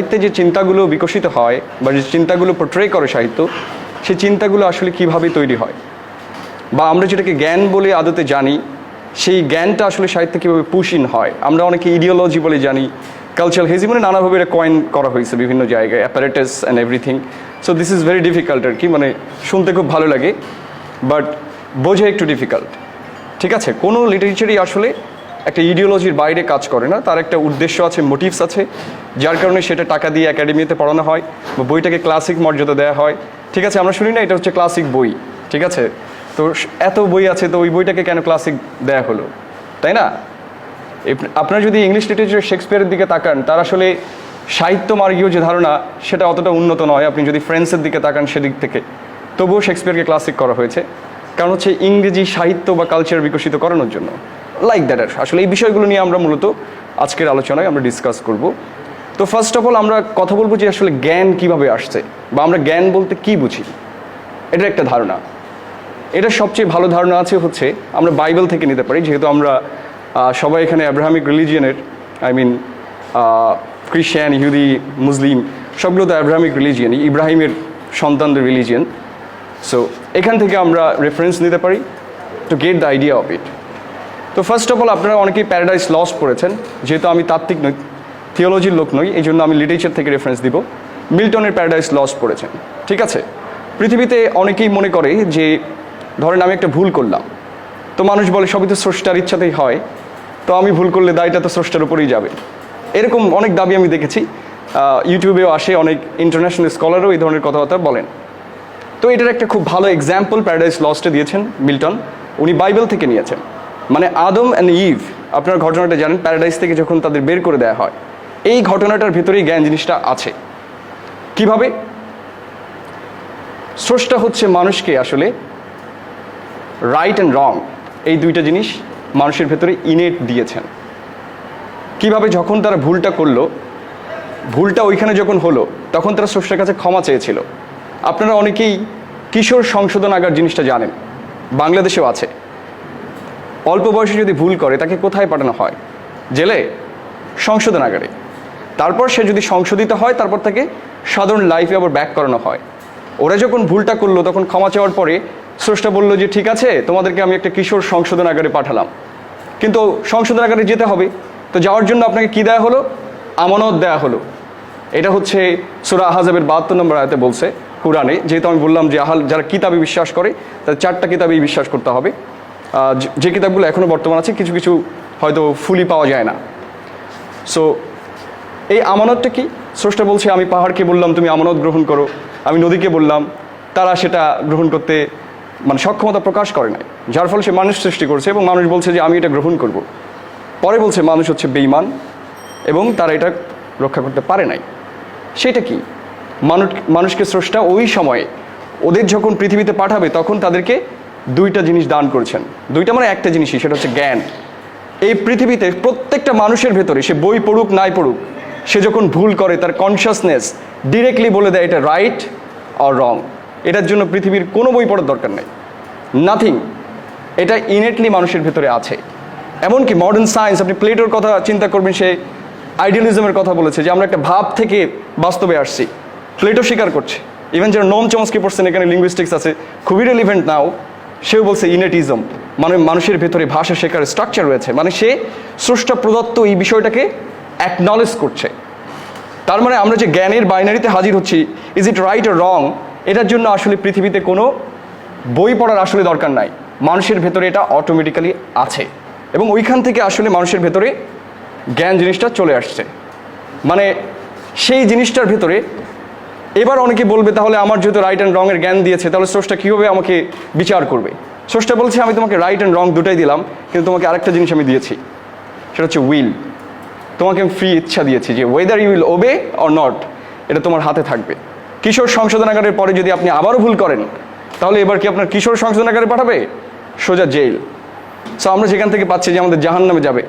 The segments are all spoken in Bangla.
সাহিত্যে যে চিন্তাগুলো বিকশিত হয় বা যে চিন্তাগুলো পোট্রে করে সাহিত্য, সেই চিন্তাগুলো আসলে কীভাবে তৈরি হয়? বা আমরা যেটাকে জ্ঞান বলে আদতে জানি, সেই জ্ঞানটা আসলে সাহিত্যে কীভাবে পুশিন হয়? আমরা অনেকে ইডিওলজি বলে জানি কালচারাল হেজিমনে নানাভাবে এটা কয়েন করা হয়েছে বিভিন্ন জায়গায় apparatus and everything so this is very difficult আর কি মানে শুনতে খুব ভালো লাগে বাট বোঝা একটু ডিফিকাল্ট ঠিক আছে? কোনো লিটারেচারই আসলে একটা ইডিওলজির বাইরে কাজ করে না, তার একটা উদ্দেশ্য আছে মোটিভস আছে, যার কারণে সেটা টাকা দিয়ে একাডেমিতে পড়ানো হয়, বা বইটাকে ক্লাসিক মর্যাদা দেওয়া হয়। ঠিক আছে, আমরা শুনি না, এটা হচ্ছে ক্লাসিক বই, ঠিক আছে? তো এত বই আছে, তো ওই বইটাকে কেন ক্লাসিক দেয়া হলো? তাই না? আপনারা যদি ইংলিশ লিটারেচার শেক্সপিয়ারের দিকে তাকান, তার আসলে সাহিত্য মার্গীয় যে ধারণা, সেটা অতটা উন্নত নয়। আপনি যদি ফ্রেন্সের দিকে তাকান সেদিক থেকে, তবুও শেক্সপিয়ারকে ক্লাসিক করা হয়েছে। কারণ হচ্ছে ইংরেজি সাহিত্য বা কালচার বিকশিত করানোর জন্য। লাইক দ্যাট আসলে এই বিষয়গুলো নিয়ে আমরা মূলত আজকের আলোচনায় আমরা ডিসকাস করব। তো ফার্স্ট অফ অল আমরা কথা বলব যে আসলে জ্ঞান কীভাবে আসছে বা আমরা জ্ঞান বলতে কি বুঝি। এটা একটা ধারণা। এটা সবচেয়ে ভালো ধারণা আছে হচ্ছে, আমরা বাইবেল থেকে নিতে পারি, যেহেতু আমরা সবাই এখানে অ্যাব্রাহামিক রিলিজিয়নের আই মিন খ্রিস্টান ইহুদি মুসলিম সবগুলো তো অ্যাব্রাহামিক রিলিজিয়নই ইব্রাহিমের সন্তানদের রিলিজিয়ন সো এখান থেকে আমরা রেফারেন্স নিতে পারি to get the idea of it তো ফার্স্ট অফ অল আপনারা অনেকেই প্যারাডাইস লস পড়েছেন, যেহেতু আমি তাত্ত্বিক নই থিওলজির লোক নই, এই জন্য আমি লিটারেচার থেকে রেফারেন্স দিব। মিল্টনের প্যারাডাইস লস পড়েছেন, ঠিক আছে? পৃথিবীতে অনেকেই মনে করে যে, ধরেন আমি একটা ভুল করলাম, তো মানুষ বলে সবই তো স্রষ্টার ইচ্ছাতেই হয়, তো আমি ভুল করলে দায়টা তো স্রষ্টার উপরেই যাবে। এরকম অনেক দাবি আমি দেখেছি ইউটিউবেও আসে, অনেক ইন্টারন্যাশনাল স্কলারও এই ধরনের কথাবার্তা বলেন। তো এটার একটা খুব ভালো এক্সাম্পল প্যারাডাইস লস্টে দিয়েছেন মিল্টন, উনি বাইবেল থেকে নিয়েছেন। মানে আদম অ্যান্ড ইভ, আপনার ঘটনাটা জানেন, প্যারাডাইস থেকে যখন তাদের বের করে দেওয়া হয়, এই ঘটনাটার ভেতরেই জ্ঞান জিনিসটা আছে। কীভাবে? স্রষ্টা হচ্ছে মানুষকে আসলে রাইট অ্যান্ড রং এই দুইটা জিনিস মানুষের ভেতরে ইনেট দিয়েছেন। কীভাবে যখন তারা ভুলটা করল, ভুলটা ওইখানে যখন হলো, তখন তারা স্রষ্টার কাছে ক্ষমা চেয়েছিল। আপনারা অনেকেই কিশোর সংশোধনাগার জিনিসটা জানেন, বাংলাদেশেও আছে। অল্প বয়সে যদি ভুল করে, তাকে কোথায় পাঠানো হয়? জেলে? সংশোধনাগারে তারপর সে যদি সংশোধিত হয়, তারপর তাকে সাধারণ লাইফে আবার ব্যাক করানো হয়। ওরা যখন ভুলটা করল, তখন ক্ষমা চাওয়ার পরে স্রষ্টা বলল যে, ঠিক আছে, তোমাদেরকে আমি একটা কিশোর সংশোধনাগারে পাঠালাম। কিন্তু সংশোধনাগারে যেতে হবে। তো যাওয়ার জন্য আপনাকে কি দেয়া হলো? আমানত দেয়া হলো। এটা হচ্ছে সুরা আহাজাবের বাহাত্তর নম্বর আয়াতে বলছে কোরআনে। যেহেতু আমি বললাম যে, আহাল যারা কিতাবে বিশ্বাস করে, তাদের চারটা কিতাবেই বিশ্বাস করতে হবে। যে- কিতাবগুলো এখনও বর্তমান আছে, কিছু কিছু হয়তো ফুলি পাওয়া যায় না। সো এই আমানতটা কি? স্রষ্টা বলছে, আমি পাহাড়কে বললাম, তুমি আমানত গ্রহণ করো। আমি নদীকে বললাম, তারা সেটা গ্রহণ করতে মানে সক্ষমতা প্রকাশ করে নাই। যার ফলে সে মানুষ সৃষ্টি করছে এবং মানুষ বলছে যে, আমি এটা গ্রহণ করব। পরে বলছে, মানুষ হচ্ছে বেইমান এবং তারা এটা রক্ষা করতে পারে নাই। সেটা কি? মানুষ মানুষকে স্রষ্টা ওই সময়ে ওদের যখন পৃথিবীতে পাঠাবে, তখন তাদেরকে দুইটা জিনিস দান করেছেন। দুইটা মানে একটা জিনিসই, সেটা হচ্ছে জ্ঞান। এই পৃথিবীতে প্রত্যেকটা মানুষের ভেতরে, সে বই পড়ুক, নাই পড়ুক, সে যখন ভুল করে, তার কনসিয়াসনেস ডিরেক্টলি বলে দেয়, এটা রাইট আর রং এটার জন্য পৃথিবীর কোনো বই পড়ার দরকার নেই। নাথিং এটা ইনেটলি মানুষের ভেতরে আছে। এমনকি মডার্ন সায়েন্স আপনি প্লেটোর কথা চিন্তা করবেন, সে আইডিয়ালিজমের কথা বলেছে, যে আমরা একটা ভাব থেকে বাস্তবে আসছি। প্লেটো স্বীকার করছে। ইভেন যারা নোম চমস্কি পড়ছেন এখানে লিঙ্গুইস্টিক্স আছে, খুবই রেলিভেন্ট নাও সেও বলছে ইনেটিজম। মানে মানুষের ভেতরে ভাষা শেখার স্ট্রাকচার রয়েছে। মানে সে স্রষ্টা প্রদত্ত এই বিষয়টাকে অ্যাকনলেজ করছে। তার মানে আমরা যে জ্ঞানের বাইনারিতে হাজির হচ্ছি ইজ ইট রাইট আর রং এটার জন্য আসলে পৃথিবীতে কোনো বই পড়ার আসলে দরকার নাই। মানুষের ভেতরে এটা অটোমেটিক্যালি আছে। এবং ওইখান থেকে আসলে মানুষের ভেতরে জ্ঞান জিনিসটা চলে আসছে। মানে সেই জিনিসটার ভেতরে এবার অনেকে বলবে, তাহলে আমার যেহেতু রাইট অ্যান্ড রঙের জ্ঞান দিয়েছে, তাহলে স্রষ্টা কীভাবে আমাকে বিচার করবে? স্রষ্টা বলছে, আমি তোমাকে রাইট অ্যান্ড রং দুটাই দিলাম, কিন্তু তোমাকে আরেকটা জিনিস আমি দিয়েছি, সেটা হচ্ছে উইল তোমাকে আমি ফ্রি ইচ্ছা দিয়েছি যে whether you will obey or not এটা তোমার হাতে থাকবে। কিশোর সংশোধনাগারের পরে যদি আপনি আবারও ভুল করেন, তাহলে এবার কি আপনার কিশোর সংশোধনাগারে পাঠাবে? সোজা জেল সো আমরা যেখান থেকে পাচ্ছি যে আমাদের জাহান নামে যাবে।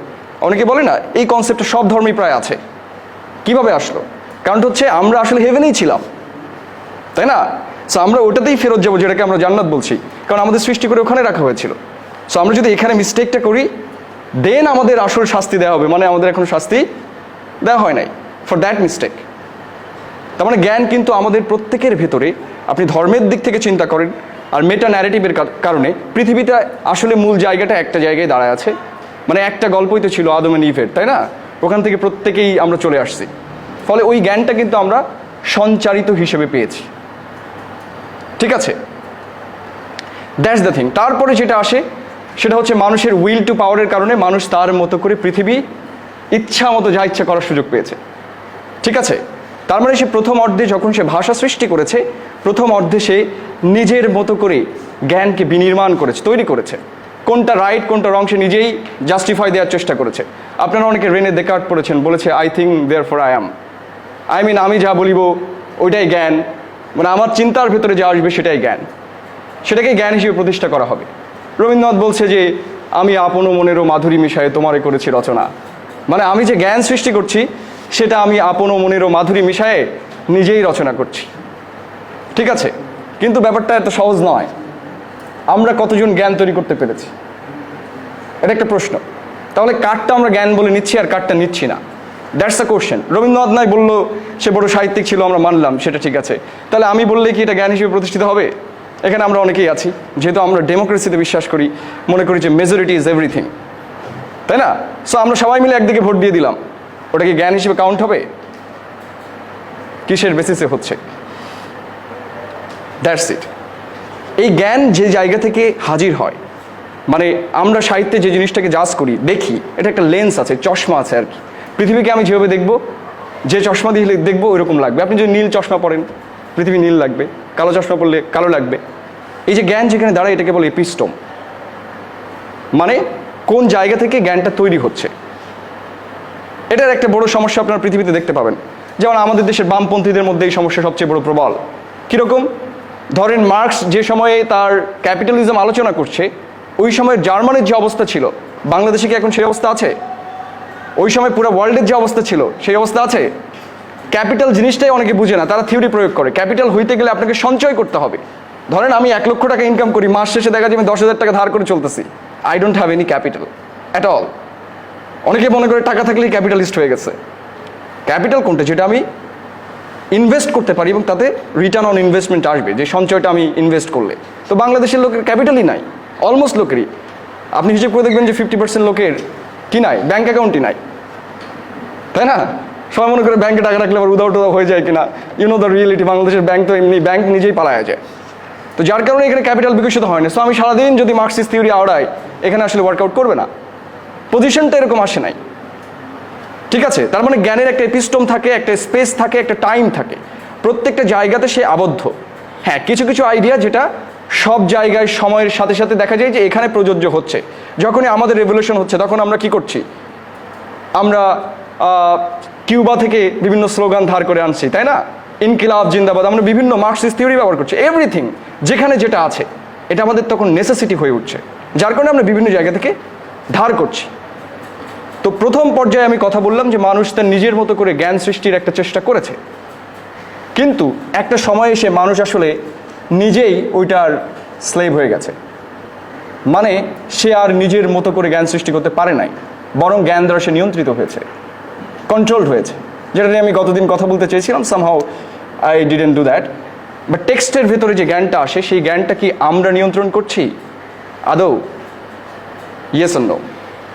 অনেকে বলে না, এই কনসেপ্টটা সব ধর্মেই প্রায় আছে। কীভাবে আসলো? কারণ হচ্ছে আমরা আসলে হেভেনেই ছিলাম, তাই না? সো আমরা ওটাতেই ফেরত যাব, যেটাকে আমরা জান্নাত বলছি। কারণ আমাদের সৃষ্টি করে ওখানে রাখা হয়েছিল। সো আমরা যদি এখানে মিস্টেকটা করি দেন আমাদের আসল শাস্তি দেওয়া হবে। মানে আমাদের এখন শাস্তি দেওয়া হয় নাই ফর দ্যাট মিস্টেক তার মানে জ্ঞান কিন্তু আমাদের প্রত্যেকের ভেতরে, আপনি ধর্মের দিক থেকে চিন্তা করেন আর মেটা ন্যারেটিভের কারণে পৃথিবীটা আসলে মূল জায়গাটা একটা জায়গায় দাঁড়ায় আছে। মানে একটা গল্পই তো ছিল আদম ইভের তাই না? ওখান থেকে প্রত্যেকেই আমরা চলে আসছি। ফলে ওই জ্ঞানটা কিন্তু আমরা সঞ্চারিত হিসেবে পেয়েছি। ঠিক আছে? দ্যাটস দ্য থিং তারপরে যেটা আসে, সেটা হচ্ছে মানুষের উইল টু পাওয়ারের কারণে মানুষ তার মতো করে পৃথিবী ইচ্ছা মতো যা ইচ্ছা করার সুযোগ পেয়েছে। ঠিক আছে? তার মানে সে প্রথম অর্ধে যখন সে ভাষা সৃষ্টি করেছে, প্রথম অর্ধে সে নিজের মতো করে জ্ঞানকে বিনির্মাণ করেছে, তৈরি করেছে। কোনটা রাইট কোনটা রং সে নিজেই জাস্টিফাই দেওয়ার চেষ্টা করেছে। আপনারা অনেকে রেনে দেকার্ট পড়েছেন, বলেছে I think therefore I am I mean আমি যা বলিব, ওইটাই জ্ঞান। মানে আমার চিন্তার ভেতরে যা আসবে, সেটাই জ্ঞান। সেটাকে জ্ঞান হিসেবে প্রতিষ্ঠা করা হবে। রবীন্দ্রনাথ বলছে যে, আমি আপন মনেরও মাধুরী মিশায়ে তোমারে করেছি রচনা। মানে আমি যে জ্ঞান সৃষ্টি করছি, সেটা আমি আপন মনেরও মাধুরী মিশায়ে নিজেই রচনা করছি। ঠিক আছে? কিন্তু ব্যাপারটা এত সহজ নয়। আমরা কতজন জ্ঞান তৈরি করতে পেরেছি? এটা একটা প্রশ্ন। তাহলে কাঠটা আমরা জ্ঞান বলে নিচ্ছি, আর কাঠটা নিচ্ছি না। দ্যাটস দ্য কোশ্চেন রবীন্দ্রনাথ নাই বলল, সে বড় সাহিত্যিক ছিল, আমরা মানলাম, সেটা ঠিক আছে। তাহলে আমি বললে কি এটা জ্ঞান হিসেবে প্রতিষ্ঠিত হবে? এখানে আমরা অনেকেই আছি, যেহেতু আমরা ডেমোক্রেসিতে বিশ্বাস করি, মনে করি যে মেজরিটি ইজ এভরিথিং তাই না? সো আমরা সবাই মিলে একদিকে ভোট দিয়ে দিলাম। ওটা কি জ্ঞান হিসেবে কাউন্ট হবে? কিসের বেসিসে হচ্ছে? দ্যাটস ইট এই জ্ঞান যে জায়গা থেকে হাজির হয় মানে আমরা সাহিত্যে যে জিনিসটাকে জাজ করি, দেখি, এটা একটা লেন্স আছে, চশমা আছে আর কি। পৃথিবীকে আমি যেভাবে দেখব, যে চশমা দিয়ে দেখব ওইরকম লাগবে। আপনি যদি নীল চশমা পরেন, পৃথিবী নীল লাগবে, কালো চশমা পরলে কালো লাগবে। এই যে জ্ঞান যেখানে দাঁড়ায়, এটাকে বলে এপিস্টম মানে কোন জায়গা থেকে জ্ঞানটা তৈরি হচ্ছে। এটার একটা বড় সমস্যা আপনারা পৃথিবীতে দেখতে পাবেন। যেমন আমাদের দেশের বামপন্থীদের মধ্যে এই সমস্যা সবচেয়ে বড় প্রবল। কীরকম? ধরেন মার্কস যে সময়ে তার ক্যাপিটালিজম আলোচনা করছে, ওই সময় জার্মানির যে অবস্থা ছিল, বাংলাদেশে কি এখন সেই অবস্থা আছে? ওই সময় পুরো ওয়ার্ল্ডের যে অবস্থা ছিল, সেই অবস্থা আছে? ক্যাপিটাল জিনিসটাই অনেকে বুঝে না, তারা থিওরি প্রয়োগ করে। ক্যাপিটাল হইতে গেলে আপনাকে সঞ্চয় করতে হবে। ধরেন আমি এক লক্ষ টাকা ইনকাম করি, মাস শেষে দেখা যায় আমি দশ হাজার টাকা ধার করে চলতেছি। I don't have any capital at all অনেকে মনে করে টাকা থাকলেই ক্যাপিটালিস্ট হয়ে গেছে। ক্যাপিটাল কোনটা? যেটা আমি ইনভেস্ট করতে পারি এবং তাতে রিটার্ন অন ইনভেস্টমেন্ট আসবে, যে সঞ্চয়টা আমি ইনভেস্ট করলে। তো বাংলাদেশের লোকের ক্যাপিটালই নাই। অলমোস্ট লোকেরই। আপনি হিসেব করে দেখবেন যে ফিফটি পার্সেন্ট লোকের কি নাই? ব্যাঙ্ক অ্যাকাউন্টই নাই। তাই না? সবাই মনে করে ব্যাংকে টাকা রাখলে আবার উদাও হয়ে যায় কিনা? ইউ নো দ্য রিয়েলিটি বাংলাদেশের ব্যাংক তো এমনি ব্যাংক নিজেই পালায়া যায়। তো যার কারণে এখানে ক্যাপিটাল বিকশিত হয় না। সো আমি সারাদিন যদি মার্কসিস থিওরি আওড়াই, এখানে আসলে ওয়ার্কআউট করবে না। পজিশনটা এরকম আসে নাই। ঠিক আছে? তার মানে জ্ঞানের একটা এপিস্টম থাকে, একটা স্পেস থাকে, একটা টাইম থাকে। প্রত্যেকটা জায়গাতে সে আবদ্ধ। হ্যাঁ কিছু কিছু আইডিয়া যেটা সব জায়গায় সময়ের সাথে সাথে দেখা যায় যে এখানে প্রযোজ্য হচ্ছে। যখনই আমাদের রেভলিউশন হচ্ছে, তখন আমরা কি করছি? আমরা কিউবা থেকে বিভিন্ন স্লোগান ধার করে আনছি, তাই না? ইনকিলাব, জিন্দাবাদ, আমরা বিভিন্ন মার্কসিস থিওরি ব্যবহার করছি। এভরিথিং যেখানে যেটা আছে, এটা আমাদের তখন নেসেসিটি হয়ে উঠছে। যার কারণে আমরা বিভিন্ন জায়গা থেকে ধার করছি। তো প্রথম পর্যায়ে আমি কথা বললাম যে মানুষ তার নিজের মতো করে জ্ঞান সৃষ্টির একটা চেষ্টা করেছে। কিন্তু একটা সময় এসে মানুষ আসলে নিজেই ওইটার স্লেভ হয়ে গেছে। মানে সে আর নিজের মতো করে জ্ঞান সৃষ্টি করতে পারে নাই, বরং জ্ঞান দ্বারা সে নিয়ন্ত্রিত হয়েছে কন্ট্রোলড হয়েছে। যেটা নিয়ে আমি গতদিন কথা বলতে চেয়েছিলাম somehow I didn't do that but টেক্সটের ভেতরে যে জ্ঞানটা আসে, সেই জ্ঞানটা কি আমরা নিয়ন্ত্রণ করছি? আদৌ? ইয়েস নো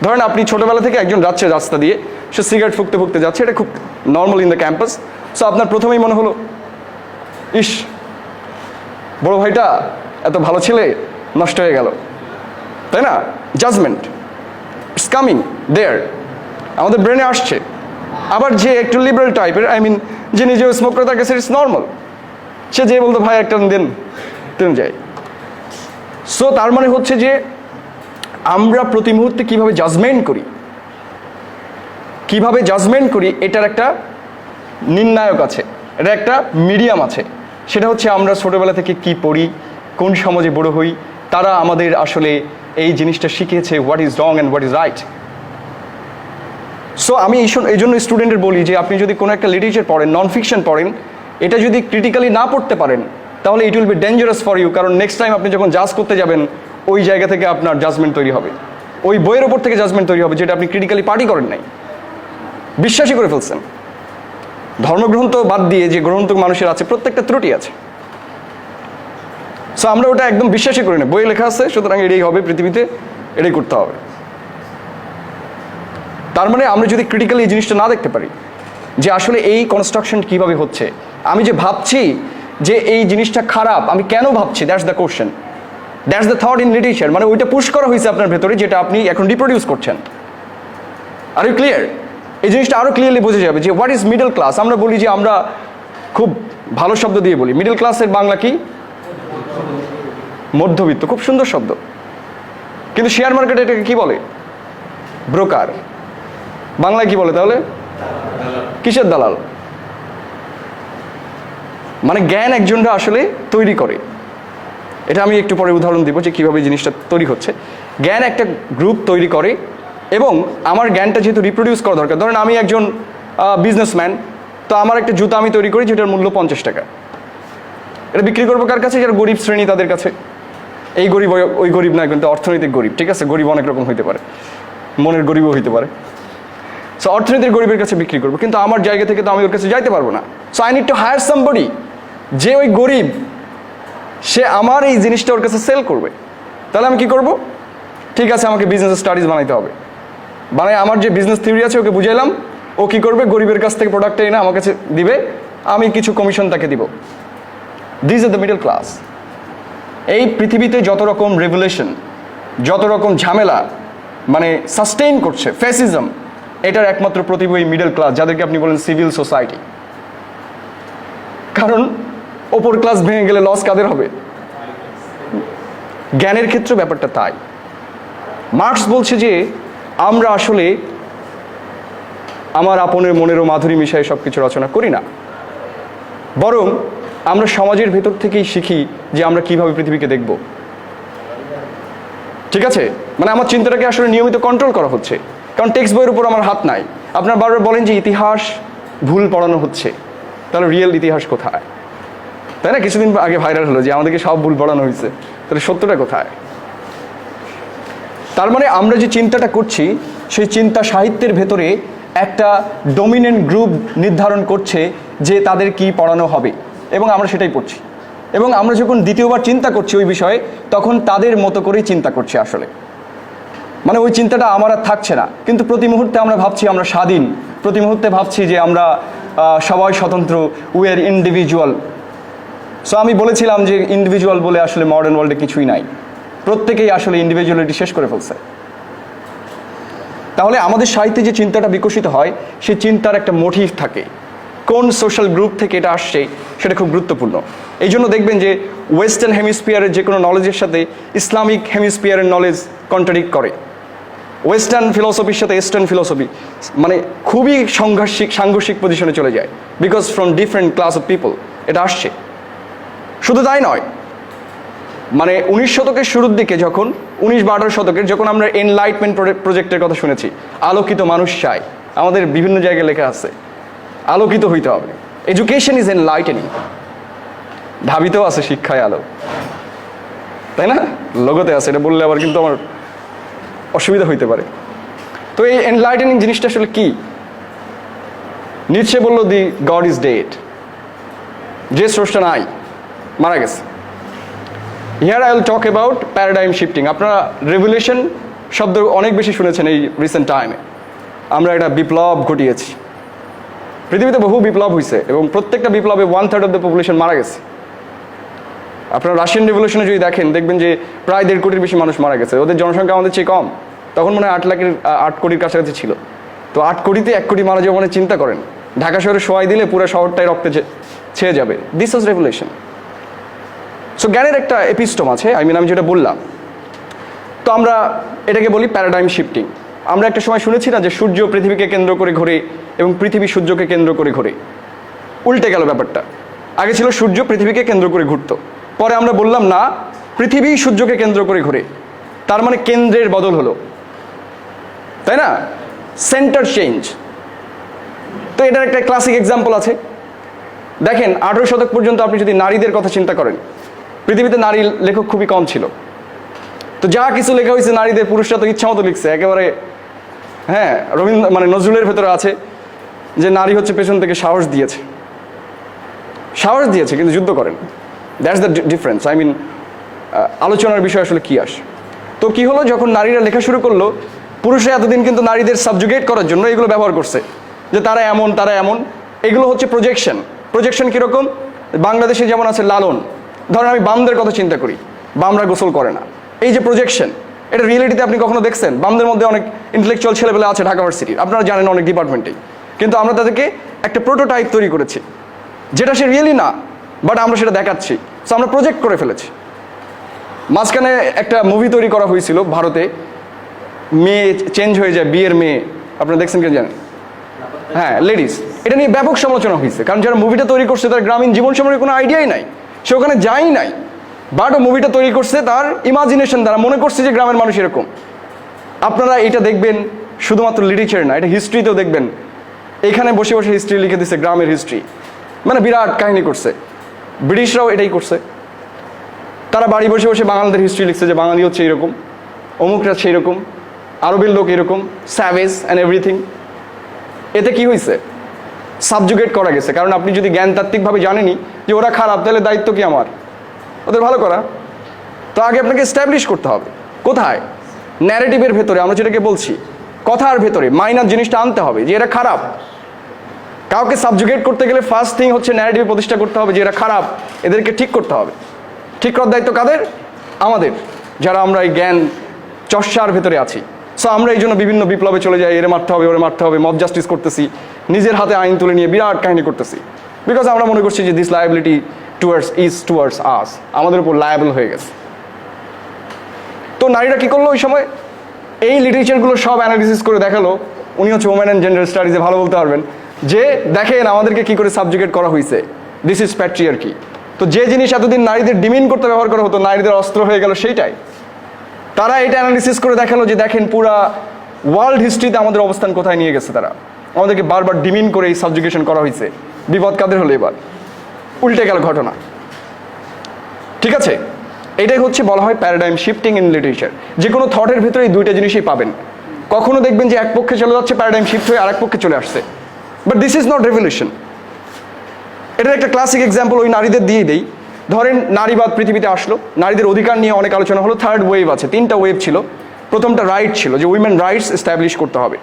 ধরেন আপনি ছোটবেলা থেকে একজন যাচ্ছে রাস্তা দিয়ে সে সিগারেট ফুকতে ফুকতে যাচ্ছে, এটা খুব normal in the campus so আপনার প্রথমেই মনে হলো, ইস বড় ভাইটা এত ভালো ছেলে নষ্ট হয়ে গেল। তাই না? জাজমেন্ট ইটস কামিং দেয়ার আমাদের ব্রেনে আসছে। আবার যে একটু লিবারেল টাইপের আই মিন যে নিজেও স্মোক করে তার কাছে ইটস নর্মাল সে যে বলতো, ভাই, একটা দেন, তেন যায় সো তার মানে হচ্ছে যে আমরা প্রতি মুহূর্তে কীভাবে জাজমেন্ট করি? কীভাবে জাজমেন্ট করি? এটার একটা নির্ণায়ক আছে। এটা একটা মিডিয়াম আছে। সেটা হচ্ছে আমরা ছোটোবেলা থেকে কি পড়ি, কোন সমাজে বড় হই, তারা আমাদের আসলে এই জিনিসটা শিখিয়েছে what is wrong and what is right so আমি এই জন্য স্টুডেন্টের বলি যে, আপনি যদি কোনো একটা লিটারেচার পড়েন নন ফিকশন পড়েন, এটা যদি ক্রিটিক্যালি না পড়তে পারেন, তাহলে it will be dangerous for you কারণ নেক্সট টাইম আপনি যখন জাজ করতে যাবেন, ওই জায়গা থেকে আপনার জাজমেন্ট তৈরি হবে। ওই বইয়ের ওপর থেকে জাজমেন্ট তৈরি হবে, যেটা আপনি ক্রিটিক্যালি পার্টি করেন নাই। বিশ্বাসই করে ফেলছেন। ধর্মগ্রন্থ বাদ দিয়ে যে গ্রন্থ মানুষের আছে, প্রত্যেকটা ত্রুটি আছে। সো আমরা ওটা একদম বিশ্বাসই করি না। বইয়ে লেখা আছে, সুতরাং এটাই হবে পৃথিবীতে, এটাই করতে হবে। তার মানে আমরা যদি ক্রিটিক্যালি এই জিনিসটা না দেখতে পারি, যে আসলে এই কনস্ট্রাকশন কীভাবে হচ্ছে, আমি যে ভাবছি যে এই জিনিসটা খারাপ, আমি কেন ভাবছি? That's the question that's the thought in literature মানে ওইটা পুশ করা হয়েছে আপনার ভেতরে, যেটা আপনি এখন রিপ্রোডিউস করছেন। আর ইউ ক্লিয়ার এই জিনিসটা আরও ক্লিয়ারলি বোঝা যাবে যে হোয়াট ইজ মিডল ক্লাস আমরা বলি যে আমরা খুব ভালো শব্দ দিয়ে বলি। মিডল ক্লাসের বাংলা কি? মধ্যবিত্ত, খুব সুন্দর শব্দ। কিন্তু শেয়ার মার্কেট এটাকে কি বলে? ব্রোকার বাংলায় কি বলে তাহলে? কিসের দালাল? মানে জ্ঞান একজনরা আসলে তৈরি করে। এটা আমি একটু পরে উদাহরণ দিব যে কীভাবে জিনিসটা তৈরি হচ্ছে। জ্ঞান একটা গ্রুপ তৈরি করে। এবং আমার জ্ঞানটা যেহেতু রিপ্রোডিউস করা দরকার, ধরেন আমি একজন বিজনেসম্যান তো আমার একটা জুতা আমি তৈরি করি যেটার মূল্য পঞ্চাশ টাকা। এটা বিক্রি করব কার কাছে? যারা গরিব শ্রেণি তাদের কাছে। এই গরিব, ওই- গরিব না, কিন্তু অর্থনৈতিক গরিব, ঠিক আছে? গরিব অনেক রকম হইতে পারে। মনের গরিবও হইতে পারে। সো অর্থনীতির গরিবের কাছে বিক্রি করব, কিন্তু আমার জায়গা থেকে তো আমি ওর কাছে যাইতে পারব না। So I need to hire somebody যে ওই গরিব, সে আমার এই জিনিসটা ওর কাছে সেল করবে। তাহলে আমি কি করব? ঠিক আছে, আমাকে বিজনেস স্টাডিজ বানাইতে হবে। বানাই আমার যে বিজনেস থিওরি আছে, ওকে বুঝাইলাম। ও কি করবে? গরিবের কাছ থেকে প্রোডাক্ট এনে আমার কাছে দিবে। আমি কিছু কমিশন তাকে দিব। This is the middle class এই পৃথিবীতে যত রকম রেভুলেশন যত রকম ঝামেলা মানে সাস্টেইন করছে ফ্যাসিজম এটার একমাত্র প্রতিভা এই মিডল ক্লাস যাদেরকে আপনি বলেন সিভিল সোসাইটি কারণ ওপর ক্লাস ভেঙে গেলে লস কাদের হবে? জ্ঞানের ক্ষেত্রে ব্যাপারটা তাই। মার্কস বলছে যে আমরা আসলে আমার আপনের মনেরও মাধুরী মিশায় সব কিছু রচনা করি না। বরং আমরা সমাজের ভেতর থেকেই শিখি যে আমরা কীভাবে পৃথিবীকে দেখব। ঠিক আছে? মানে আমার চিন্তাটাকে আসলে নিয়মিত কন্ট্রোল করা হচ্ছে। কারণ টেক্সট বইয়ের উপর আমার হাত নাই। আপনার বারবার বলেন যে ইতিহাস ভুল পড়ানো হচ্ছে। তাহলে রিয়েল ইতিহাস কোথায়? তাই না? কিছুদিন আগে ভাইরাল হলো যে আমাদেরকে সব ভুল পড়ানো হয়েছে। তাহলে সত্যটা কোথায়? তার মানে আমরা যে চিন্তাটা করছি, সেই চিন্তা সাহিত্যের ভেতরে একটা ডমিনেন্ট গ্রুপ নির্ধারণ করছে যে তাদের কি পড়ানো হবে, এবং আমরা সেটাই পড়ছি। এবং আমরা যখন দ্বিতীয়বার চিন্তা করছি ওই বিষয়ে, তখন তাদের মতো করেই চিন্তা করছি আসলে। মানে ওই চিন্তাটা আমার আর থাকছে না। কিন্তু প্রতি মুহূর্তে আমরা ভাবছি আমরা স্বাধীন। প্রতি মুহূর্তে ভাবছি যে আমরা সবাই স্বতন্ত্র উই আর ইন্ডিভিজুয়াল সো আমি বলেছিলাম যে ইন্ডিভিজুয়াল বলে আসলে মডার্ন ওয়ার্ল্ডে কিছুই নাই। প্রত্যেকেই আসলে ইন্ডিভিজুয়ালিটি শেষ করে ফেলছে। তাহলে আমাদের সাহিত্যে যে চিন্তাটা বিকশিত হয় সেই চিন্তার একটা মোটিভ থাকে। কোন সোশ্যাল গ্রুপ থেকে এটা আসছে, সেটা খুব গুরুত্বপূর্ণ। এই জন্য দেখবেন যে ওয়েস্টার্ন হেমিস্পিয়ারের যে কোনো নলেজের সাথে ইসলামিক হেমিস্পিয়ারের নলেজ কন্ট্রাডিক্ট করে। ওয়েস্টার্ন ফিলসফির সাথে ইস্টার্ন ফিলসফি মানে খুবই সংঘর্ষিক, সাংঘর্ষিক পজিশনে চলে যায়। Because from different class of people এটা আসছে। শুধু তাই নয় মানে উনিশ শতকের শুরুর দিকে যখন, উনিশ বারো শতকের যখন আমরা এনলাইটমেন্ট প্রজেক্টের কথা শুনেছি, আলোকিত মানুষ চাই, আমাদের বিভিন্ন জায়গায় লেখা আছে, আলোকিত হইতে হবে। এডুকেশন ইজ এনলাইটেনিং ধাবিতেও আছে শিক্ষায় আলো। তাই না? লোগোতে আছে, এটা বললে আবার কিন্তু আমার অসুবিধা হইতে পারে। তো এই এনলাইটেনিং জিনিসটা আসলে কি? নিচ্ছে বলল দি গড ইজ ডেট যে স্রষ্টা নাই, মারা গেছে। Here I will talk about paradigm shifting আপনারা রেভুলেশন শব্দ অনেক বেশি শুনেছেন এই রিসেন্ট টাইমে আমরা একটা বিপ্লব ঘটিয়েছি। পৃথিবীতে বহু বিপ্লব হয়েছে এবং প্রত্যেকটা বিপ্লবে one third of the population মারা গেছে। আপনারা রাশিয়ান রেভলিউশনে যদি দেখেন, দেখবেন যে প্রায় দেড় কোটির বেশি মানুষ মারা গেছে। ওদের জনসংখ্যা আমাদের চেয়ে কম। তখন মনে হয় আট লাখের আট কোটির কাছাকাছি ছিল। তো আট কোটিতে এক কোটি মারা যাওয়া মানে চিন্তা করেন। ঢাকা শহরে সোয়াই দিলে পুরো শহরটাই রক্তে ছেয়ে যাবে। দিস ওয়াজ রেভলিউশন সো জ্ঞানের একটা এপিস্টম আছে আই মিন আমি যেটা বললাম। তো আমরা এটাকে বলি প্যারাডাইম শিফটিং আমরা একটা সময় শুনেছি না যে সূর্য পৃথিবীকে কেন্দ্র করে ঘোরে এবং পৃথিবী সূর্যকে কেন্দ্র করে ঘোরে? উল্টে গেল ব্যাপারটা। আগে ছিল সূর্য পৃথিবীকে কেন্দ্র করে ঘুরতো। পরে আমরা বললাম, না, পৃথিবী সূর্যকে কেন্দ্র করে ঘোরে। তার মানে কেন্দ্রের বদল হলো। তাই না? সেন্টার চেঞ্জ তো এটার একটা ক্লাসিক এক্সাম্পল আছে। দেখেন, আঠেরো শতক পর্যন্ত আপনি যদি নারীদের কথা চিন্তা করেন পৃথিবীতে নারী লেখক খুবই কম ছিল। তো যা কিছু লেখা হয়েছে নারীদের, পুরুষরা তো ইচ্ছা মতো লিখছে। একেবারে হ্যাঁ রবীন্দ্র মানে নজরুলের ভেতরে আছে যে নারী হচ্ছে পেছন থেকে সাহস দিয়েছে। সাহস দিয়েছে, কিন্তু যুদ্ধ করেন। That's the difference I mean আলোচনার বিষয় আসলে কি আসে তো কি হলো? যখন নারীরা লেখা শুরু করল, পুরুষরা এতদিন কিন্তু নারীদের সাবজুগেট করার জন্য এগুলো ব্যবহার করছে। যে তারা এমন তারা এমন। এগুলো হচ্ছে প্রজেকশন প্রজেকশন কীরকম? বাংলাদেশে যেমন আছে লালন। ধরেন আমি বামদের কথা চিন্তা করি, বামরা গোসল করে না। এই যে প্রজেকশন এটা রিয়েলিটিতে আপনি কখনো দেখছেন? বামদের মধ্যে অনেক ইন্টেলেকচুয়াল ছেলেবেলা আছে ঢাকা ভার্সিটির আপনারা জানেন অনেক ডিপার্টমেন্টেই কিন্তু আমরা তাদেরকে একটা প্রোটোটাইপ তৈরি করেছি। যেটা সে রিয়েলি না বাট আমরা সেটা দেখাচ্ছি। সো আমরা প্রজেক্ট করে ফেলেছি। মাঝখানে একটা মুভি তৈরি করা হয়েছিল ভারতে। মেয়ে চেঞ্জ হয়ে যায়, বিয়ের মেয়ে। আপনারা দেখছেন কেন জানেন? হ্যাঁ লেডিস এটা নিয়ে ব্যাপক সমালোচনা হয়েছে। কারণ যারা মুভিটা তৈরি করছে, তার গ্রামীণ জীবন সম্পর্কে কোনো আইডিয়াই নাই। সে ওখানে যাই নাই। বাট ও মুভিটা তৈরি করছে তার ইমাজিনেশন দ্বারা, মনে করছে যে গ্রামের মানুষ এরকম। আপনারা এটা দেখবেন শুধুমাত্র লিটারেচার না, এটা হিস্ট্রিতেও দেখবেন। এখানে বসে বসে হিস্ট্রি লিখে দিছে গ্রামের হিস্ট্রি মানে বিরাট কাহিনী করছে। ব্রিটিশরাও এটাই করছে। তারা বাড়ি বসে বসে বাঙালিদের হিস্ট্রি লিখছে যে বাঙালি হচ্ছে এরকম, অমুকরা সেই রকম আরবের লোক এরকম স্যাভেজ অ্যান্ড এভরিথিং এতে কি হয়েছে সাবজুগেট করা গেছে। কারণ আপনি যদি জ্ঞানতাত্ত্বিকভাবে জানেনই যে ওরা খারাপ, তাহলে দায়িত্ব কি আমার? ওদের ভালো করা। তো আগে আপনাকে এস্টাবলিশ করতে হবে। কোথায়? ন্যারেটিভের ভেতরে, আমরা যেটাকে বলছি, কথার ভেতরে মাইনার জিনিসটা আনতে হবে যে এরা খারাপ। কাউকে সাবজুগেট করতে গেলে ফার্স্ট থিং হচ্ছে ন্যারেটিভ প্রতিষ্ঠা করতে হবে যে এরা খারাপ, এদেরকে ঠিক করতে হবে। ঠিক করার দায়িত্ব কাদের? আমাদের, যারা আমরা এই জ্ঞান চর্চার ভেতরে আছি। সো আমরা এই জন্য বিভিন্ন বিপ্লবে চলে যাই, এরে মারতে হবে, ওরে মারতে হবে মব জাস্টিস করতেছি। নিজের হাতে আইন তুলে নিয়ে বিরাট কাহিনী করতেছি। বিকজ আমরা মনে করছি যে this liability towards is towards us আমাদের উপর লায়াবল হয়ে গেছে। তো নারীরা কি করল ওই সময়? এই লিটারেচারগুলো সব অ্যানালিসিস করে দেখাল। উনি হচ্ছে ওমেন অ্যান্ড জেন্ডার স্টাডিজে ভালো বলতে পারবেন। যে দেখেন আমাদেরকে কি করে সাবজুগেট করা হয়েছে দিস ইজ প্যাট্রিয়ার কি তো যে জিনিস এতদিন নারীদের ডিমিন করতে ব্যবহার করা হতো, নারীদের অস্ত্র হয়ে গেল সেইটাই। তারা এটা অ্যানালিসিস করে দেখাল যে দেখেন পুরা ওয়ার্ল্ড হিস্ট্রিতে আমাদের অবস্থান কোথায় নিয়ে গেছে তারা। আমাদেরকে বারবার ডিমিন করে এই সাবজুগেশন করা হয়েছে। বিপদ কাদের হলো এবার? উল্টে গেল ঘটনা। ঠিক আছে? এটাই হচ্ছে বলা হয় প্যারাডাইম শিফটিং ইন লিটারেচার যে কোনো থটের ভিতরে এই দুইটা জিনিসই পাবেন। কখনো দেখবেন যে এক পক্ষে চলে যাচ্ছে প্যারাডাইম শিফট হয়ে আরেক পক্ষে চলে আসছে। But this is not revolution এটার একটা ক্লাসিক এক্সাম্পল ওই নারীদের দিয়ে দেই। ধরেন নারীবাদ পৃথিবীতে আসলো। নারীদের অধিকার নিয়ে অনেক আলোচনা হলো। থার্ড ওয়েভ আছে, তিনটা ওয়েভ ছিল। প্রথমটা রাইট ছিল, যে উইমেন রাইটস এস্টাবলিশ করতে হবে।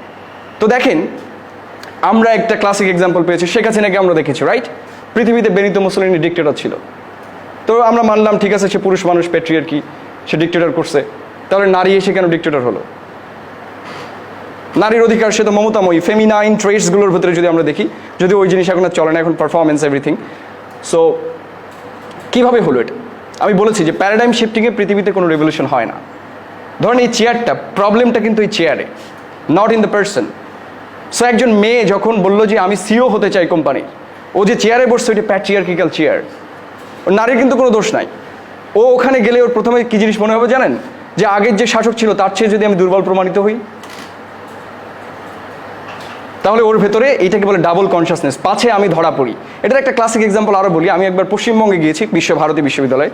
তো দেখেন আমরা একটা ক্লাসিক এক্সাম্পল পেয়েছি, শেখ হাসিনাকে আমরা দেখেছি রাইট পৃথিবীতে বেনিত মুসলিনী ডিক্টেটর ছিল। তো আমরা মানলাম, ঠিক আছে, সে পুরুষ মানুষ প্যাট্রিয়ার কি? সে ডিক্টেটর করছে। তাহলে নারী এসে কেন ডিক্টেটর হলো? নারীর অধিকার সে তো মমতাময়ী ফেমিনাইন ট্রেডসগুলোর ভিতরে যদি আমরা দেখি, যদি ওই জিনিস এখন আর চলে না, এখন পারফরমেন্স এভরিথিং সো কীভাবে হলো এটা? আমি বলেছি যে প্যারাডাইম শিফটিংয়ে পৃথিবীতে কোনো রেভলিউশন হয় না। ধরেন এই চেয়ারটা প্রবলেমটা কিন্তু এই চেয়ারে not in the person so একজন মেয়ে যখন বলল যে, আমি সিও হতে চাই কোম্পানির ও যে চেয়ারে বসছে, ওইটা প্যাট্রিয়ার্কিক্যাল চেয়ার ওর নারীর কিন্তু কোনো দোষ নাই। ও ওখানে গেলে ওর প্রথমে কী জিনিস মনে হবে জানেন? যে আগের যে শাসক ছিল, তার চেয়ে যদি আমি দুর্বল প্রমাণিত হই। তাহলে ওর ভেতরে এইটাকে বলে ডাবল কনসিয়াসনেস পাছে আমি ধরা পড়ি। এটার একটা ক্লাসিক এক্সাম্পল আরও বলি। আমি একবার পশ্চিমবঙ্গে গিয়েছি বিশ্বভারতী বিশ্ববিদ্যালয়ে।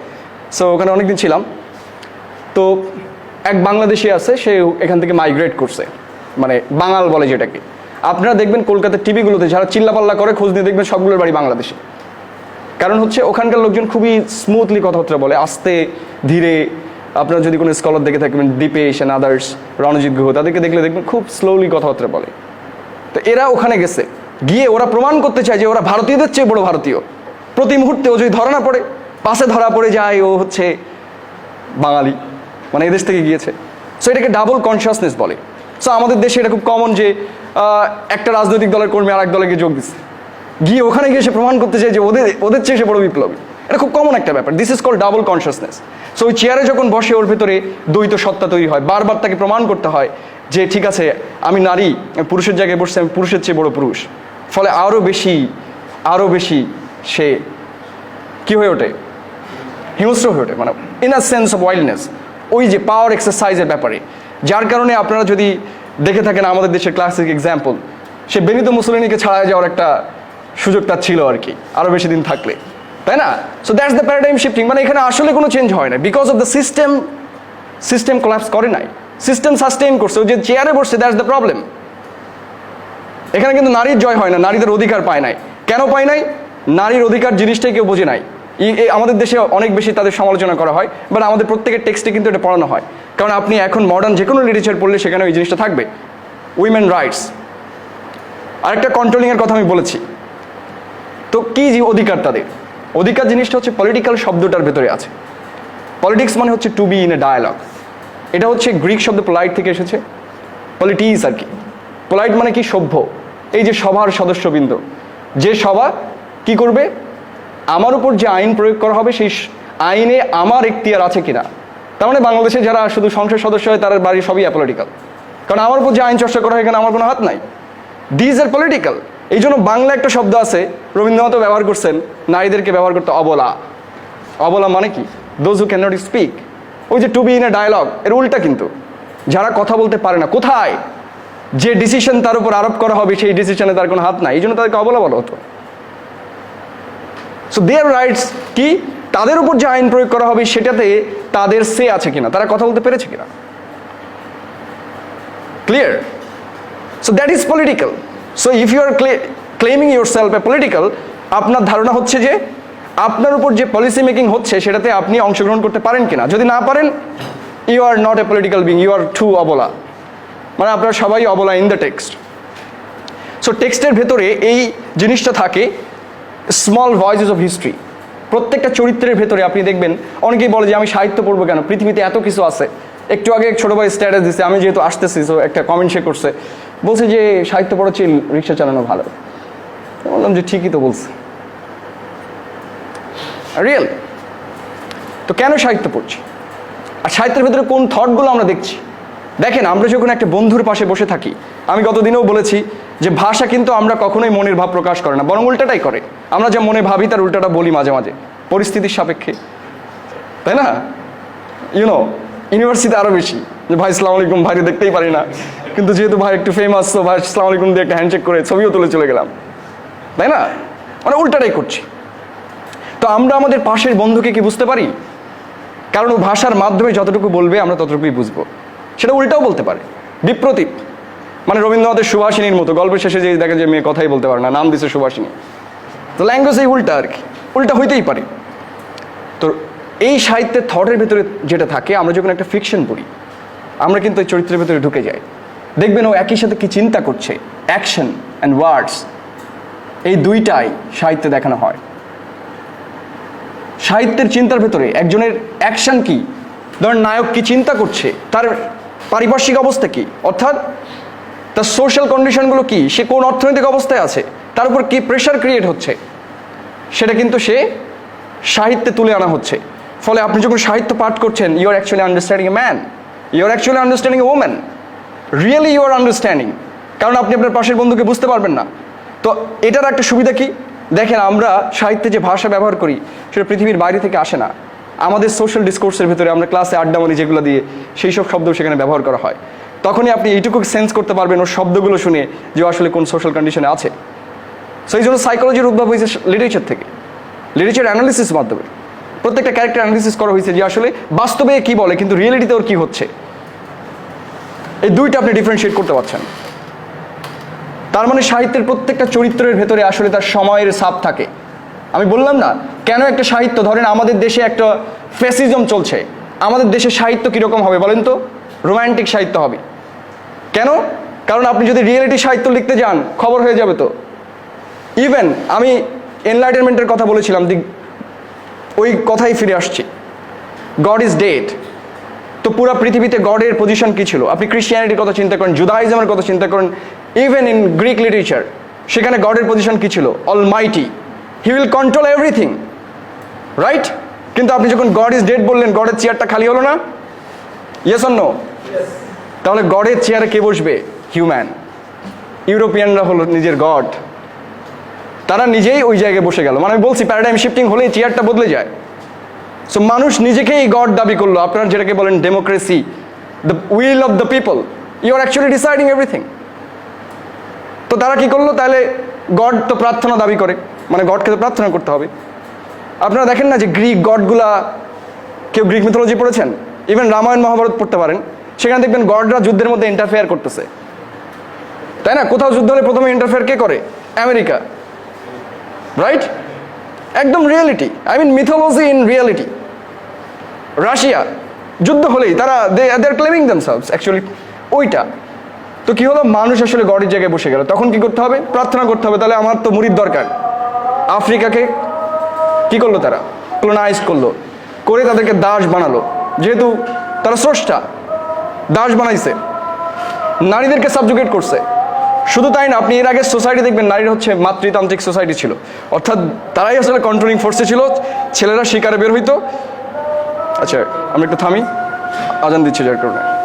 সো ওখানে অনেকদিন ছিলাম। তো এক বাংলাদেশি আছে, সে এখান থেকে মাইগ্রেট করছে। মানে বাঙাল বলে যেটাকে। আপনারা দেখবেন কলকাতার টিভিগুলোতে যারা চিল্লাপাল্লা করে, খোঁজ নিয়ে দেখবেন সবগুলোর বাড়ি বাংলাদেশে। কারণ হচ্ছে ওখানকার লোকজন খুবই স্মুথলি কথাবার্তা বলে, আস্তে, ধীরে। আপনারা যদি কোনো স্কলার দেখে থাকবেন, দীপেশ অ্যান্ড আদার্স রণজিৎ গুহ, তাদেরকে দেখলে দেখবেন খুব স্লোলি কথাবার্তা বলে। তো এরা ওখানে গেছে। গিয়ে ওরা প্রমাণ করতে চায় যে ওরা ভারতীয়দের চেয়ে বড় ভারতীয়। প্রতি মুহূর্তে ও যদি ধরা না পড়ে, পাশে ধরা পড়ে যায়, ও হচ্ছে বাঙালি। মানে এদেশ থেকে গিয়েছে। সো এটাকে ডাবল কনসিয়াসনেস বলে। সো আমাদের দেশে এটা খুব কমন যে একটা রাজনৈতিক দলের কর্মী আর এক দলে গিয়ে যোগ দিচ্ছে গিয়ে ওখানে গিয়ে সে প্রমাণ করতে চায় যে ওদের ওদের চেয়ে সে বড় বিপ্লবী। এটা খুব কমন একটা ব্যাপার। This is call double consciousness so ওই চেয়ারে যখন বসে, ওর ভেতরে দ্বৈত সত্তা তৈরি হয়। বারবার তাকে প্রমাণ করতে হয় যে, ঠিক আছে, আমি নারী পুরুষের জায়গায় বসছি, আমি পুরুষের চেয়ে বড় পুরুষ। ফলে আরও বেশি আরও বেশি সে কি হয়ে ওঠে? হিংস্র হয়ে ওঠে। মানে in a sense of wildness ওই যে পাওয়ার এক্সারসাইজের ব্যাপারে। যার কারণে আপনারা যদি দেখে থাকেন আমাদের দেশের ক্লাসিক এক্সাম্পল সে বেনিতো মুসলিনীকে ছাড়া যাওয়ার একটা সুযোগ তার ছিল আর কি আরও বেশি দিন থাকলে। তাই না? So that's the paradigm shifting মানে এখানে আসলে কোনো চেঞ্জ হয় না because of the system system collapse করে নাই। সিস্টেম সাস্টেইন করছে ও যে চেয়ারে বসছে দ্যাটস দ্য প্রবলেম এখানে কিন্তু নারীর জয় হয় না, নারীদের অধিকার পায় নাই। কেন পায় নাই? নারীর অধিকার জিনিসটাই কেউ বোঝে নাই। আমাদের দেশে অনেক বেশি তাদের সমালোচনা করা হয় বাট আমাদের প্রত্যেকের টেক্সটে কিন্তু এটা পড়ানো হয়। কারণ আপনি এখন মডার্ন যে কোনো লিটারেচার পড়লে সেখানে ওই জিনিসটা থাকবে। উইমেন রাইটস আরেকটা কন্ট্রোলিংয়ের কথা আমি বলেছি। তো কি অধিকার তাদের? অধিকার জিনিসটা হচ্ছে পলিটিক্যাল শব্দটার ভেতরে আছে। পলিটিক্স মানে হচ্ছে to be in a dialogue এটা হচ্ছে গ্রিক শব্দ পোলাইট থেকে এসেছে। পলিটিক্স আর কি। পোলাইট মানে কি সভ্য। এই যে সভার সদস্যবৃন্দ। যে সভা কি করবে? আমার উপর যে আইন প্রয়োগ করা হবে, সেই আইনে আমার এখতিয়ার আছে কিনা? তার মানে বাংলাদেশে যারা শুধু সংসদ সদস্য হয় তার বাড়ি সবই অ্যাপলিটিক্যাল কারণ আমার উপর যে আইন চর্চা করা হয়, এখানে আমার কোনো হাত নাই। দিজ আর পলিটিক্যাল এই জন্য বাংলা একটা শব্দ আছে, রবীন্দ্রনাথও ব্যবহার করছেন, নারীদেরকে ব্যবহার করতে অবলা। অবলা মানে কি? Those who can not speak ওই যে to be in a dialogue এর উল্টা কিন্তু। যারা কথা বলতে পারে না, কোথায়? যে ডিসিশন তার উপর আরোপ করা হবে, সেই ডিসিশনে তার কোনো হাত নাই। এই জন্য তাদেরকে অবলা বলা হতো। সো দেয়ার রাইটস কি? তাদের উপর যে আইন প্রয়োগ করা হবে সেটাতে তাদের সে আছে কিনা? তারা কথা বলতে পেরেছে কিনা? Clear so that is political so if you are claiming your self a political আপনার ধারণা হচ্ছে যে আপনার উপর যে পলিসি মেকিং হচ্ছে সেটাতে আপনি অংশগ্রহণ করতে পারেন কিনা? যদি না পারেন you are not a political being you are too অবলা। মানে আপনারা সবাই অবলা ইন দ্য টেক্সট সো টেক্সটের ভেতরে এই জিনিসটা থাকে স্মল ভয়েসেস অফ হিস্ট্রি প্রত্যেকটা চরিত্রের ভেতরে আপনি দেখবেন, অনেকেই বলে যে আমি সাহিত্য পড়ব কেন? পৃথিবীতে এত কিছু আছে। একটু আগে ছোটো ভাই স্ট্যাটাস দিচ্ছে আমি যেহেতু আসতেছি সো একটা কমেন্ট সে করছে। বলছে যে, সাহিত্য পড়াচ্ছি রিক্সা চালানো ভালো। বললাম যে, ঠিকই তো বলছে। রিয়েল তো কেন সাহিত্য পড়ছি? আর সাহিত্যের ভেতরে কোন থটগুলো আমরা দেখছি? দেখেন, আমরা যখন একটা বন্ধুর পাশে বসে থাকি আমি গতদিনেও বলেছি যে ভাষা কিন্তু আমরা কখনোই মনের ভাব প্রকাশ করে না, বরং উল্টাটাই করে। আমরা যা মনে ভাবি তার উল্টাটা বলি মাঝে মাঝে, পরিস্থিতির সাপেক্ষে। তাই না? ইউনো ইউনিভার্সিটি আরও বেশি। যে ভাই, সালাম আলাইকুম ভাইকে দেখতেই পারি না। কিন্তু যেহেতু ভাই একটু ফেমাস তো ভাই, সালাম আলাইকুম দিয়ে একটা হ্যান্ডশেক করে ছবিও তুলে চলে গেলাম। তাই না? মানে উল্টাটাই করছি। তো আমরা আমাদের পাশের বন্ধুকে কি বুঝতে পারি? কারণ ও ভাষার মাধ্যমে যতটুকু বলবে আমরা ততটুকুই বুঝব। সেটা উল্টাও বলতে পারে। বিপ্রতীপ মানে রবীন্দ্রনাথের সুভাষিনীর মতো গল্পের শেষে যে দেখে যে মেয়ে কথাই বলতে পারে না, নাম দিছে সুভাষিনী। তো ল্যাঙ্গুয়েজ এই উল্টা আর কি, উল্টা হইতেই পারে। তো এই সাহিত্যের থটের ভেতরে যেটা থাকে, আমরা যখন একটা ফিকশন পড়ি, আমরা কিন্তু এই চরিত্রের ভেতরে ঢুকে যাই। দেখবেন ও একই সাথে কি চিন্তা করছে অ্যাকশন অ্যান্ড ওয়ার্ডস এই দুইটাই সাহিত্যে দেখানো হয়। সাহিত্যের চিন্তার ভেতরে একজনের অ্যাকশন কি, ধরেন নায়ক কি চিন্তা করছে, তার পারিপার্শ্বিক অবস্থা কি, অর্থাৎ তার সোশ্যাল কন্ডিশনগুলো কি? সে কোন অর্থনৈতিক অবস্থায় আছে? তার উপর কি প্রেশার ক্রিয়েট হচ্ছে? সেটা কিন্তু সে সাহিত্যে তুলে আনা হচ্ছে। ফলে আপনি যখন সাহিত্য পাঠ করছেন you are actually understanding a man you are actually understanding a woman really you are understanding কারণ আপনি আপনার পাশের বন্ধুকে বুঝতে পারবেন না। তো এটার একটা সুবিধা কি? দেখেন, আমরা সাহিত্যে যে ভাষা ব্যবহার করি, সেটা পৃথিবীর বাইরে থেকে আসে না। আমাদের সোশ্যাল ডিসকোর্সের ভিতরে আমরা ক্লাসে আড্ডা মারি যেগুলো দিয়ে সেই সব শব্দ সেখানে ব্যবহার করা হয়। তখনই আপনি এইটুকু সেন্স করতে পারবেন ওর শব্দগুলো শুনে যে আসলে কোন সোশ্যাল কন্ডিশনে আছে। সো এই জন্য সাইকোলজির উদ্ভব হয়েছে লিটারেচার থেকে। লিটারেচার অ্যানালিসিস মাধ্যমে। প্রত্যেকটা ক্যারেক্টার অ্যানালিসিস করা হয়েছে যে আসলে বাস্তবে কি বলে, কিন্তু রিয়েলিটিতে ওর কি হচ্ছে। এই দুইটা আপনি ডিফারেন্সিয়েট করতে পারছেন। তার মানে সাহিত্যের প্রত্যেকটা চরিত্রের ভেতরে আসলে তার সময়ের সাপ থাকে। আমি বললাম না, কেন একটা সাহিত্য, ধরেন আমাদের দেশে একটা ফেসিজম চলছে। আমাদের দেশে সাহিত্য কীরকম হবে বলেন তো? রোম্যান্টিক সাহিত্য হবে। কেন? কারণ আপনি যদি রিয়েলিটি সাহিত্য লিখতে যান, খবর হয়ে যাবে তো। ইভেন আমি এনলাইটেনমেন্টের কথা বলেছিলাম, দি ওই কথাই ফিরে আসছি। গড ইজ ডেড তো পুরো পৃথিবীতে গডের পজিশন কি ছিল? আপনি ক্রিশ্চিয়ানিটির কথা চিন্তা করেন জুদাইজমের কথা চিন্তা করেন ইভেন ইন গ্রিক লিটারেচার সেখানে গডের পজিশন কি ছিল? All mighty he will control everything right কিন্তু আপনি যখন গড ইজ ডেড বললেন গডের চেয়ারটা খালি হলো না? ইয়েস অন্য তাহলে গডের চেয়ারে কে বসবে? হিউম্যান ইউরোপিয়ানরা হলো নিজের গড তারা নিজেই ওই জায়গায় বসে গেল। মানে আমি বলছি প্যারাডাইম শিফটিং হলেই চেয়ারটা বদলে যায়। সো মানুষ নিজেকেই গড দাবি করল। আপনারা যেটাকে বলেন democracy the will of the people you are actually deciding everything তো তারা কি করল? তাহলে গড তো প্রার্থনা দাবি করে। মানে গডকে তো প্রার্থনা করতে হবে। আপনারা দেখেন না যে গ্রিক গডগুলা কেউ গ্রিক মিথোলজি পড়েছেন? ইভেন রামায়ণ মহাভারত পড়তে পারেন। সেখানে দেখবেন গডরা যুদ্ধের মধ্যে ইন্টারফেয়ার করতেছে। তাই না? কোথাও যুদ্ধ হলে প্রথমে ইন্টারফেয়ার কে করে? আমেরিকা। রাইট একদম reality I mean mythology in reality Russia. যুদ্ধ হলেই তারা they are claiming themselves actually ওইটা। তো কি হলো? মানুষ আসলে গডের জায়গায় বসে গেল। তখন কি করতে হবে? প্রার্থনা করতে হবে। তাহলে আমার তো মুড়ির দরকার। আফ্রিকাকে কি করল তারা? ক্লোনাইজ করল। করে তাদেরকে দাস বানালো। যেহেতু তারা স্রষ্টা। দাস বানাইছে। নারীদেরকে সাবজুকেট করছে। শুধু তাই না, আপনি এর আগে সোসাইটি দেখবেন, নারীর হচ্ছে মাতৃতান্ত্রিক সোসাইটি ছিল। অর্থাৎ তারাই আসলে কন্ট্রোলিং ফোর্সে ছিল, ছেলেরা শিকারে বের হইতো। আচ্ছা আমি একটু থামি। আজান দিচ্ছি, যার কারণে।